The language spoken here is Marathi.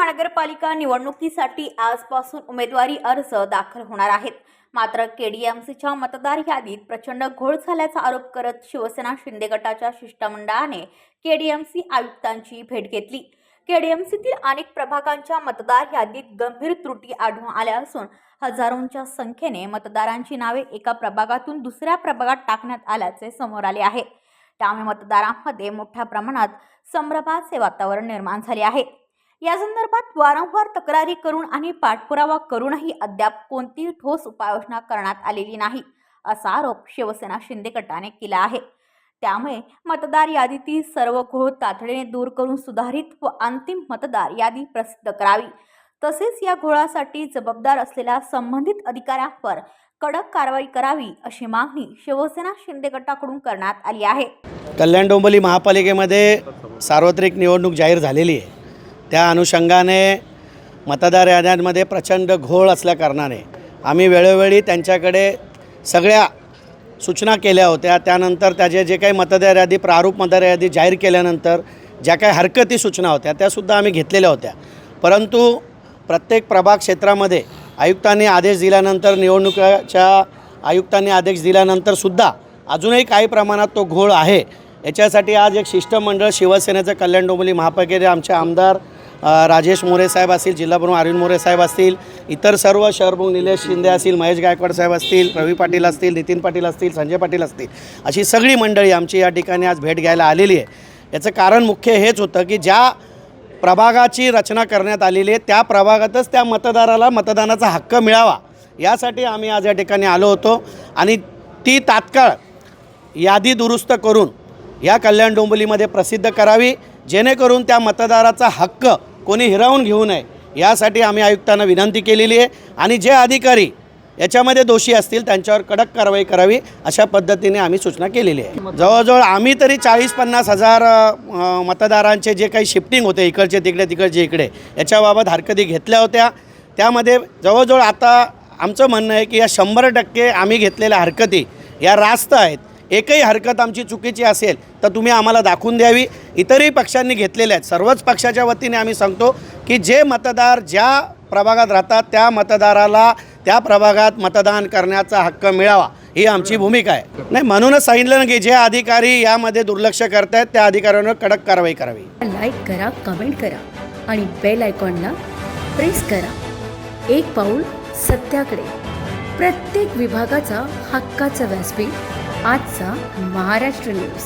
महानगरपालिका निवडणुकीसाठी आजपासून उमेदवारी अर्ज दाखल होणार आहेत. मात्र केडीएमसीच्या मतदार यादीत प्रचंड घोळ झाल्याचा आरोप करत शिवसेना शिंदे गटाच्या शिष्टमंडळाने केडीएमसी आयुक्तांची भेट घेतली. केडीएमसीतील अनेक प्रभागांच्या मतदार यादीत गंभीर त्रुटी आढळून आल्या असून हजारोंच्या संख्येने मतदारांची नावे एका प्रभागातून दुसऱ्या प्रभागात टाकण्यात आल्याचे समोर आले आहे. त्यामुळे मतदारांमध्ये मोठ्या प्रमाणात संभ्रमाचे वातावरण निर्माण झाले आहे. या संदर्भात वारंवार तक्रारी करून आणि पाठपुरावा करूनही अद्याप कोणतीही ठोस उपाययोजना करण्यात आलेली नाही असा आरोप शिवसेना शिंदे गटाने केला आहे. त्यामुळे मतदार यादीतील सर्व घोळ तातडीने दूर करून सुधारित व अंतिम मतदार यादी प्रसिद्ध करावी. तसेच या घोळासाठी जबाबदार असलेल्या संबंधित अधिकाऱ्यांवर कडक कारवाई करावी अशी मागणी शिवसेना शिंदे गटाकडून करण्यात आली आहे. कल्याण डोंबली महापालिकेमध्ये सार्वत्रिक निवडणूक जाहीर झालेली आहे. त्या अनुषंगाने मतदार याद्यांमध्ये प्रचंड घोळ असल्याकारणाने आम्ही वेळोवेळी त्यांच्याकडे सगळ्या सूचना केल्या होत्या. त्यानंतर त्याचे जे काही मतदार यादी प्रारूप मतदार यादी जाहीर केल्यानंतर ज्या काही हरकती सूचना होत्या त्यासुद्धा आम्ही घेतलेल्या होत्या. परंतु प्रत्येक प्रभाग क्षेत्रामध्ये आयुक्तांनी आदेश दिल्यानंतर निवडणुकाच्या आयुक्तांनी आदेश दिल्यानंतरसुद्धा अजूनही काही प्रमाणात तो घोळ आहे. याच्यासाठी आज एक शिष्टमंडळ शिवसेनेचं कल्याण डोंबली महापालिकेचे आमचे आमदार राजेश मोरे साहेब असतील जिल्हाप्रमुख अरविंद मोरे साहेब असतील इतर सर्व शहरप्रमुख निलेश शिंदे असतील महेश गायकवाड साहेब असतील रवी पाटील असतील नितीन पाटील असतील संजय पाटील असतील अशी सगळी मंडळी आमची या ठिकाणी आज भेट घ्यायला आलेली आहे. याचं कारण मुख्य हेच होतं की ज्या प्रभागाची रचना करण्यात आलेली आहे त्या प्रभागातच त्या मतदाराला मतदानाचा हक्क मिळावा यासाठी आम्ही आज या ठिकाणी आलो होतो. आणि ती तात्काळ यादी दुरुस्त करून या कल्याण डोंबिवलीमध्ये प्रसिद्ध करावी जेणेकरून त्या मतदाराचा हक्क कोणी हिरावून घेऊ नये. यासाठी आम्ही आयुक्तांना विनंती केलेली आहे. आणि जे अधिकारी याच्यामध्ये दोषी असतील त्यांच्यावर कडक कारवाई करावी अशा पद्धतीने आम्ही सूचना केलेली आहे. जवळजवळ आम्ही तरी चाळीस पन्नास हजार मतदारांचे जे काही शिफ्टिंग होते इकडचे तिकडे तिकडचे इकडे याच्याबाबत हरकती घेतल्या होत्या. त्यामध्ये जवळजवळ आता आमचं म्हणणं आहे की या शंभर टक्के आम्ही घेतलेल्या हरकती या रास्त आहेत. एकही हरकत आमची चुकीची असेल तर तुम्ही आम्हाला दाखवून द्यावी. इतरही पक्षांनी घेतलेल्या आहेत. सर्वच पक्षाच्या वतीने आम्ही सांगतो की जे मतदार ज्या प्रभागात राहतात त्या मतदाराला त्या प्रभागात मतदान करण्याचा हक्क मिळावा ही आमची भूमिका आहे. नाही म्हणूनच सांगितलं ना की जे अधिकारी यामध्ये दुर्लक्ष करत आहेत त्या अधिकाऱ्यांवर कडक कारवाई करावी. लाईक करा कमेंट करा आणि बेल आयकॉनला प्रेस करा. एक पाऊल सत्याकडे. प्रत्येक विभागाचा हक्काचं व्यासपीठ आजचा महाराष्ट्र न्यूज.